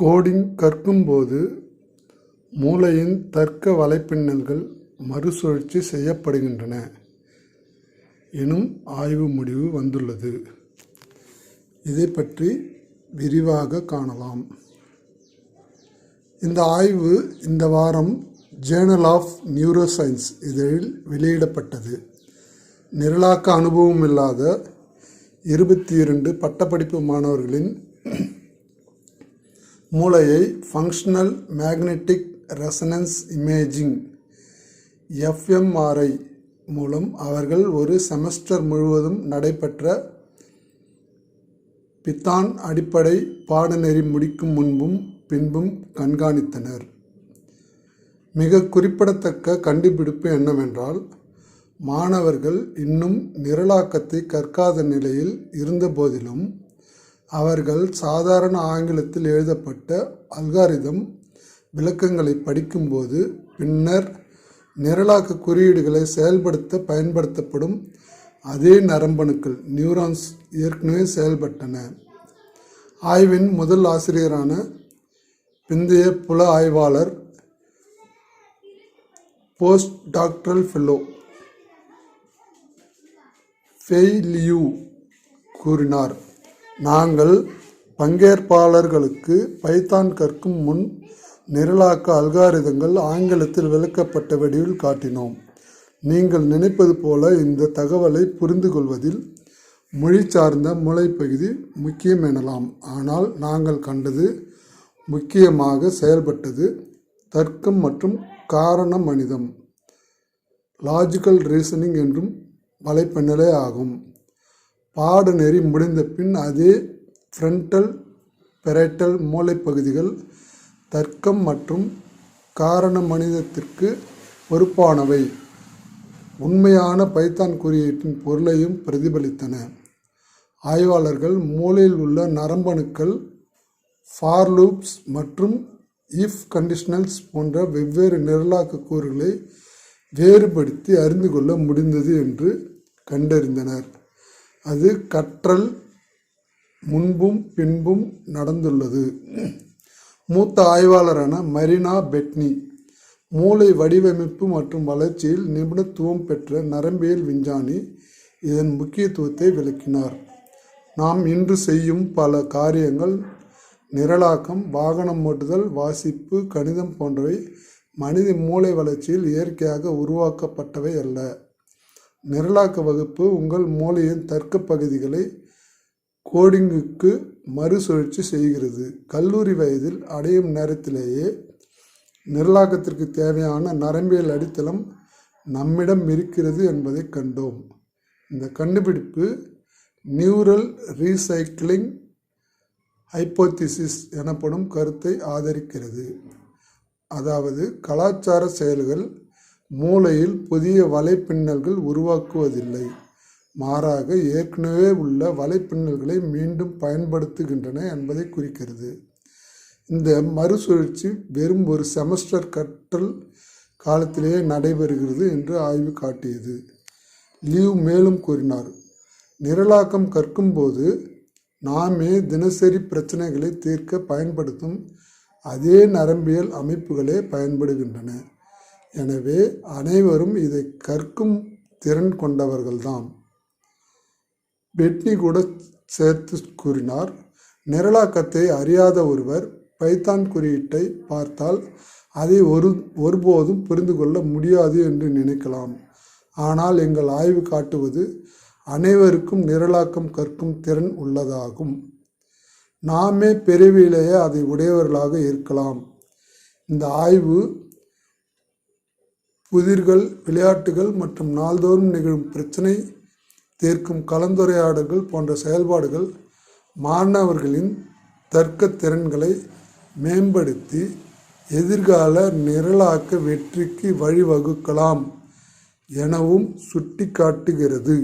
Coding கற்கும்போது மூளையின் தர்க்க வலைப்பின்னல்கள் மறுசுழற்சி செய்யப்படுகின்றன எனும் ஆய்வு முடிவு வந்துள்ளது. இதை பற்றி விரிவாக காணலாம். இந்த ஆய்வு இந்த வாரம் ஜேர்னல் ஆஃப் நியூரோசயின்ஸ் இதழில் வெளியிடப்பட்டது. நிரலாக்க அனுபவம் இல்லாத இருபத்தி இரண்டு பட்டப்படிப்பு மாணவர்களின் மூளையை functional magnetic resonance imaging fMRI மூலம் அவர்கள் ஒரு செமஸ்டர் முழுவதும் நடைபெற்ற பித்தான் அடிப்படை பாடநெறி முடிக்கும் முன்பும் பின்பும் கண்காணித்தனர். மிக குறிப்பிடத்தக்க கண்டுபிடிப்பு என்னவென்றால் மாணவர்கள் இன்னும் நிரலாக்கத்தை கற்காத நிலையில் இருந்தபோதிலும் அவர்கள் சாதாரண ஆங்கிலத்தில் எழுதப்பட்ட அல்காரிதம் விளக்கங்களை படிக்கும்போது பின்னர் நிரலாக்க குறியீடுகளை செயல்படுத்த பயன்படுத்தப்படும் அதே நரம்பணுக்கள் நியூரான்ஸ் ஏற்கனவே செயல்பட்டன. ஆய்வின் முதல் ஆசிரியரான பிந்தைய புல ஆய்வாளர் போஸ்ட் டாக்டரல் ஃபெல்லோ ஃபெய்லியூ கூறினார். நாங்கள் பங்கேற்பாளர்களுக்கு பைத்தான் கற்கும் முன் நிரலாக்க அல்காரிதங்கள் ஆங்கிலத்தில் விளக்கப்பட்ட வடிவில் காட்டினோம். நீங்கள் நினைப்பது போல இந்த தகவலை புரிந்து கொள்வதில் மொழி சார்ந்த மூளைப்பகுதி முக்கியம் எனலாம். ஆனால் நாங்கள் கண்டது முக்கியமாக செயல்பட்டது தர்க்கம் மற்றும் காரண மனிதம். லாஜிக்கல் ரீசனிங் என்றும் வலைப்பின்னலே ஆகும். பாடநெறி முடிந்த பின் அது ஃப்ரண்டல் பெரைட்டல் மூளைப்பகுதிகள் தர்க்கம் மற்றும் காரண மனிதத்திற்கு பொறுப்பானவை. உண்மையான பைத்தான் குறியீட்டின் பொருளையும் பிரதிபலித்தன. ஆய்வாளர்கள் மூளையில் உள்ள நரம்பணுக்கள் ஃபார் லூப்ஸ் மற்றும் இஃப் கண்டிஷனல்ஸ் போன்ற வெவ்வேறு நிரலாக்க கூறுகளை வேறுபடுத்தி அறிந்து கொள்ள முடிந்தது என்று கண்டறிந்தனர். அது கற்றல் முன்பும் பின்பும் நடந்துள்ளது. மூத்த ஆய்வாளரான மரினா பெட்னி மூளை வடிவமைப்பு மற்றும் வளர்ச்சியில் நிபுணத்துவம் பெற்ற நரம்பியல் விஞ்ஞானி இதன் முக்கியத்துவத்தை விளக்கினார். நாம் இன்று செய்யும் பல காரியங்கள் நிரலாக்கம் வாகனம் ஓட்டுதல் வாசிப்பு கணிதம் போன்றவை மனித மூளை வளர்ச்சியில் இயற்கையாக உருவாக்கப்பட்டவை அல்ல. நிரலாக்க வகுப்பு உங்கள் மூளையின் தர்க்க பகுதிகளை கோடிங்குக்கு மறுசுழற்சி செய்கிறது. கல்லூரி வயதில் அடையும் நேரத்திலேயே நிரலாக்கத்திற்கு தேவையான நரம்பியல் அடித்தளம் நம்மிடம் இருக்கிறது என்பதை கண்டோம். இந்த கண்டுபிடிப்பு நியூரல் ரீசைக்கிளிங் ஹைப்போத்திசிஸ் எனப்படும் கருத்தை ஆதரிக்கிறது. அதாவது கலாச்சார செயல்கள் மூளையில் புதிய வலைப்பின்னல்கள் உருவாக்குவதில்லை. மாறாக ஏற்கனவே உள்ள வலைப்பின்னல்களை மீண்டும் பயன்படுத்துகின்றன என்பதை குறிக்கிறது. இந்த மறுசுழற்சி வெறும் ஒரு செமஸ்டர் கற்றல் காலத்திலேயே நடைபெறுகிறது என்று ஆய்வு காட்டியது. லீவ் மேலும் கூறினார் நிரலாக்கம் கற்கும்போது நாமே தினசரி பிரச்சனைகளை தீர்க்க பயன்படுத்தும் அதே நரம்பியல் அமைப்புகளே பயன்படுகின்றன. எனவே அனைவரும் இதை கற்கும் திறன் கொண்டவர்கள்தான் பெட்னி கூட சேர்த்து கூறினார் நிரலாக்கத்தை அறியாத ஒருவர் பைத்தான் குறியீட்டை பார்த்தால் அதை ஒரு ஒருபோதும் புரிந்து கொள்ள முடியாது என்று நினைக்கலாம். ஆனால் எங்கள் ஆய்வு காட்டுவது அனைவருக்கும் நிரலாக்கம் கற்கும் திறன் உள்ளதாகும். நாமே பிறவியிலேயே அதை உடையவர்களாக இருக்கலாம். இந்த ஆய்வு புதிர்கள் விளையாட்டுகள் மற்றும் நாள்தோறும் நிகழும் பிரச்சனை தீர்க்கும் கலந்துரையாடல்கள் போன்ற செயல்பாடுகள் மாணவர்களின் தர்க்க திறன்களை மேம்படுத்தி எதிர்கால நிரலாக்க வெற்றிக்கு வழிவகுக்கலாம் எனவும் சுட்டிக்காட்டுகிறது.